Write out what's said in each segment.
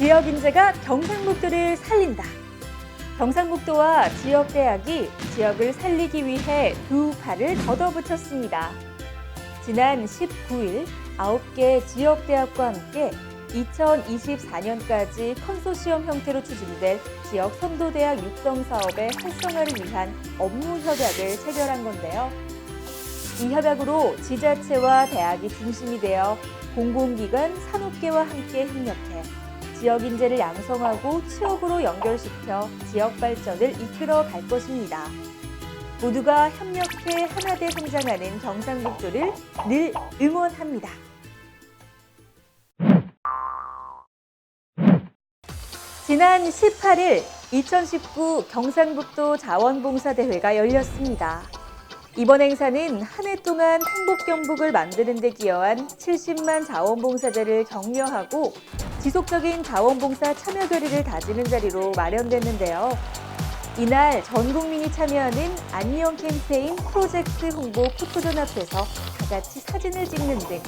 지역 인재가 경상북도를 살린다. 경상북도와 지역 대학이 지역을 살리기 위해 두 팔을 걷어붙였습니다. 지난 19일 9개 지역 대학과 함께 2024년까지 컨소시엄 형태로 추진될 지역 선도대학 육성 사업의 활성화를 위한 업무 협약을 체결한 건데요. 이 협약으로 지자체와 대학이 중심이 되어 공공기관, 산업계와 함께 협력해 지역 인재를 양성하고 취업으로 연결시켜 지역 발전을 이끌어 갈 것입니다. 모두가 협력해 하나돼 성장하는 경상북도를 늘 응원합니다. 지난 18일 2019 경상북도 자원봉사대회가 열렸습니다. 이번 행사는 한 해 동안 행복 경북을 만드는 데 기여한 70만 자원봉사자를 격려하고 지속적인 자원봉사 참여 결의를 다지는 자리로 마련됐는데요. 이날 전 국민이 참여하는 안녕 캠페인 프로젝트 홍보 포토전 앞에서 다 같이 사진을 찍는 등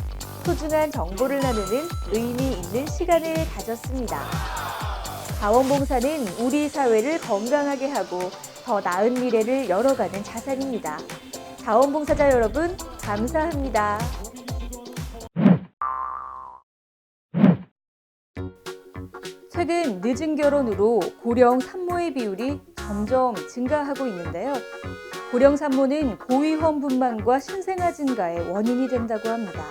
소중한 정보를 나누는 의미 있는 시간을 가졌습니다. 자원봉사는 우리 사회를 건강하게 하고 더 나은 미래를 열어가는 자산입니다. 자원봉사자 여러분, 감사합니다. 최근 늦은 결혼으로 고령 산모의 비율이 점점 증가하고 있는데요. 고령 산모는 고위험 분만과 신생아 증가의 원인이 된다고 합니다.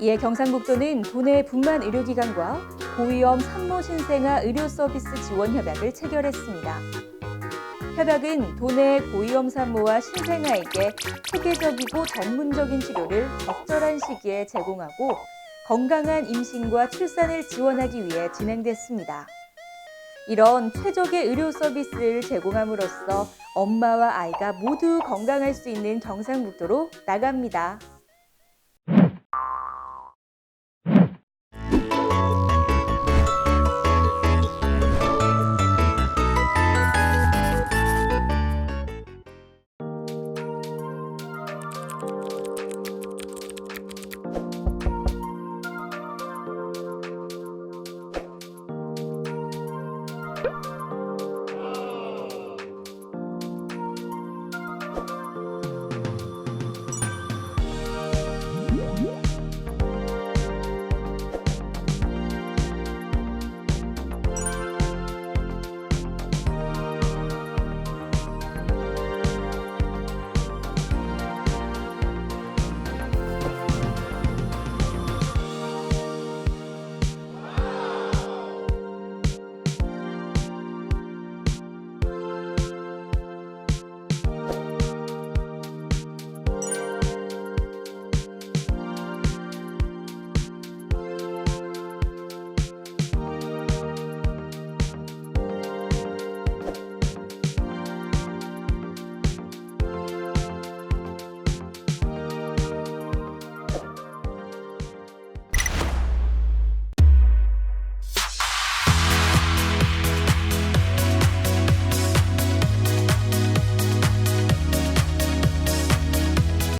이에 경상북도는 도내 분만 의료기관과 고위험 산모 신생아 의료 서비스 지원 협약을 체결했습니다. 협약은 도내 고위험 산모와 신생아에게 체계적이고 전문적인 치료를 적절한 시기에 제공하고 건강한 임신과 출산을 지원하기 위해 진행됐습니다. 이런 최적의 의료 서비스를 제공함으로써 엄마와 아이가 모두 건강할 수 있는 경상북도로 나갑니다.